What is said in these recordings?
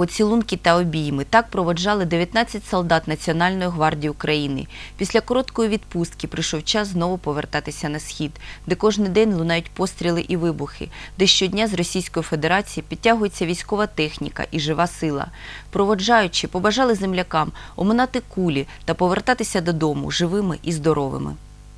поцілунки та обійми. Так проводжали 19 солдат Національної гвардії України. Після короткої відпустки прийшов час знову повертатися на схід, де кожен день лунають постріли і вибухи, де щодня з Російської Федерації підтягується військова техніка і жива сила. Проводжаючи, побажали землякам оминати кулі та повертатися додому живими і здоровими.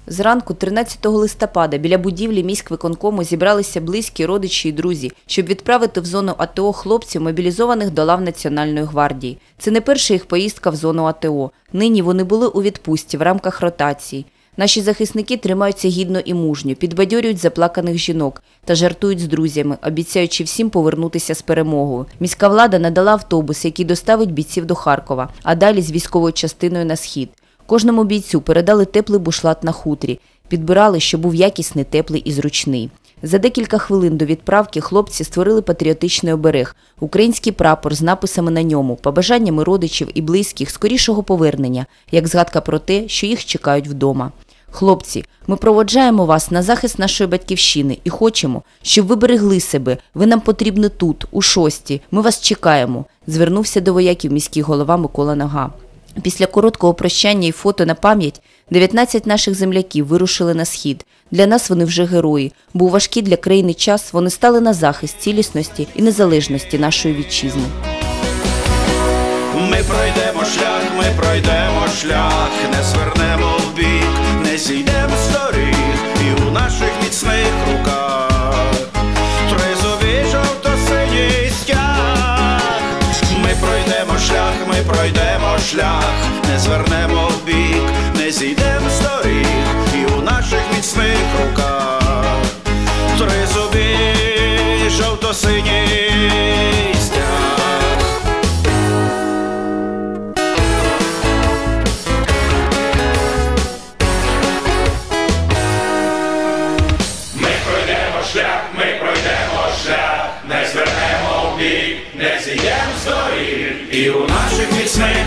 Зранку 13 листопада біля будівлі міськвиконкому зібралися близькі родичі і друзі, щоб відправити в зону АТО хлопців, мобілізованих до лав Національної гвардії. Це не перша їх поїздка в зону АТО. Нині вони були у відпустці в рамках ротації. Наші захисники тримаються гідно і мужньо, підбадьорюють заплаканих жінок та жартують з друзями, обіцяючи всім повернутися з перемогою. Міська влада надала автобус, який доставить бійців до Харкова, а далі з військовою частиною на схід. Кожному бійцю передали теплий бушлат на хутрі, підбирали, щоб був якісний, теплий і зручний. За декілька хвилин до відправки хлопці створили патріотичний оберег, український прапор з написами на ньому, побажаннями родичів і близьких скорішого повернення, як згадка про те, що їх чекають вдома. Хлопці, ми проводжаємо вас на захист нашої батьківщини і хочемо, щоб ви берегли себе. Ви нам потрібні тут, у шості. Ми вас чекаємо. Звернувся до вояків міський голова Микола Нога. Після короткого прощання і фото на пам'ять 19 наших земляків вирушили на схід. Для нас вони вже герої. Був важкий для країни час. Вони стали на захист цілісності і незалежності нашої вітчизни. Ми пройдемо шлях, ми пройдемо шлях, не свернемо шлях, не звернемо в бік, не зійдемо з доріг, і у наших міцних руках тризовий жовто-синій стяг. Ми пройдемо шлях, ми пройдемо шлях, не звернемо в бік, не зійдемо з доріг. і у наших міцних